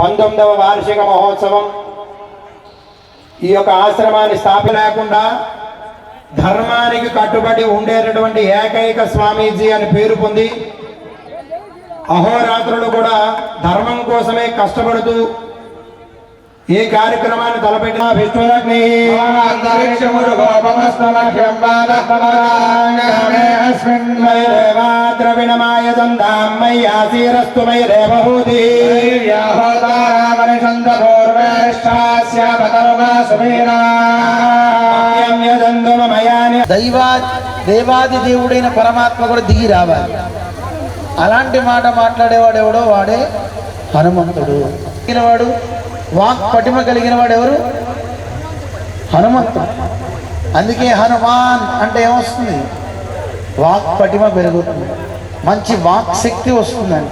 పంతొమ్మిదవ వార్షిక మహోత్సవం. ఈ యొక్క ఆశ్రమాన్ని స్థాపన లేకుండా ధర్మానికి కట్టుబడి ఉండేటటువంటి ఏకైక స్వామీజీ అని పేరు పొంది అహోరాత్రులు కూడా ధర్మం కోసమే కష్టపడుతూ ఈ కార్యక్రమాన్ని తలపెట్టిన విష్ణునగ్ని ద్రవిణమాయ మై రేవహూతి దైవా దేవాది దేవుడైన పరమాత్మ కూడా దిగి రావాలి. అలాంటి మాట మాట్లాడేవాడు ఎవడో వాడే హనుమంతుడు. వాడు వాక్ పటిమ కలిగిన వాడు ఎవరు హనుమంతుడు. అందుకే హనుమాన్ అంటే ఏమొస్తుంది? వాక్ పటిమ పెరుగుతుంది. మంచి వాక్ శక్తి వస్తుందండి.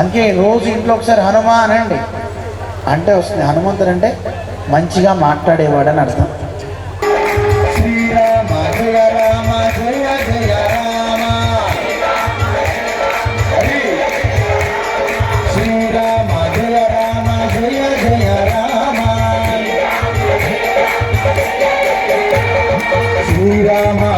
అందుకే రోజు ఇంట్లో ఒకసారి హనుమాన్ అండి. అంటే వస్తుంది. హనుమంతుడు అంటే మంచిగా మాట్లాడేవాడని అర్థం.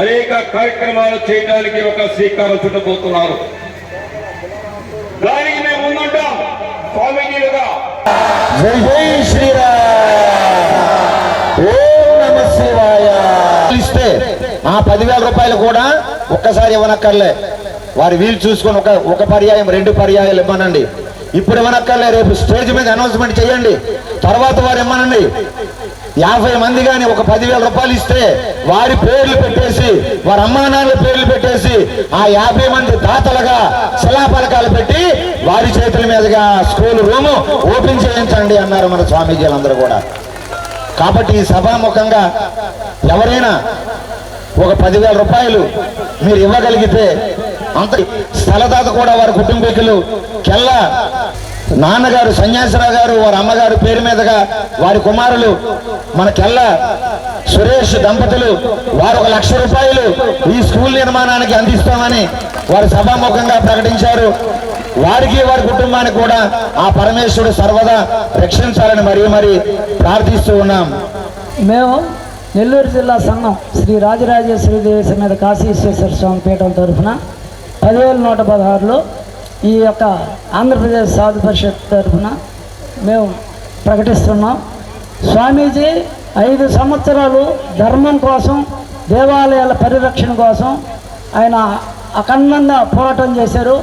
అనేక కార్యక్రమాలు చేయడానికి ఒక శ్రీకారం చుట్టబోతున్నారు. దానికి మేము ముందుంటాం. స్వామిజీలుగా. జై జై శ్రీరామ్. ఓం నమ శివాయ. ఇస్తే ఆ పదివేల రూపాయలు కూడా ఒక్కసారి ఇవ్వనక్కర్లే. వారి వీలు చూసుకొని ఒక ఒక పర్యాయం రెండు పర్యాయాలు ఇవ్వనండి. ఇప్పుడు ఇవ్వనక్కర్లే రేపు స్టేజ్ మీద అనౌన్స్మెంట్ చేయండి. తర్వాత వారు ఇమ్మనండి యాభై మంది కానీ ఒక పదివేల రూపాయలు ఇస్తే వారి పేర్లు పెట్టేసి వారి అమ్మానాన్నల పేర్లు పెట్టేసి ఆ యాభై మంది దాతలుగా శిలాఫలకాలు పెట్టి వారి చేతుల మీదుగా స్కూల్ రూము ఓపెన్ చేయించండి అన్నారు మన స్వామీజీలందరూ కూడా. కాబట్టి ఈ సభాముఖంగా ఎవరైనా ఒక పదివేల రూపాయలు మీరు ఇవ్వగలిగితే అంత స్థలదాత కూడా వారి కుటుంబీకులు కెల్లా నాన్నగారు సన్యాసరావు గారు వారి అమ్మగారు పేరు మీదుగా వారి కుమారులు మన కెల్ల సురేష్ దంపతులు వారు ఒక లక్ష రూపాయలు ఈ స్కూల్ నిర్మాణానికి అందిస్తామని వారు సభాముఖంగా ప్రకటించారు. వారికి వారి కుటుంబానికి కూడా ఆ పరమేశ్వరుడు సర్వదా రక్షించాలని మరీ మరీ ప్రార్థిస్తూ ఉన్నాం. మేము నెల్లూరు జిల్లా సంఘం శ్రీ రాజరాజేశ్వరి దేవి సమేత కాశీశ్వేశ్వర స్వామి పీఠం తరఫున పదివేల నూట పదహారులో ఈ యొక్క ఆంధ్రప్రదేశ్ సాధు పరిషత్ తరఫున మేము ప్రకటిస్తున్నాం. స్వామీజీ ఐదు సంవత్సరాలు ధర్మం కోసం దేవాలయాల పరిరక్షణ కోసం ఆయన అఖండంగా పోరాటం చేశారు.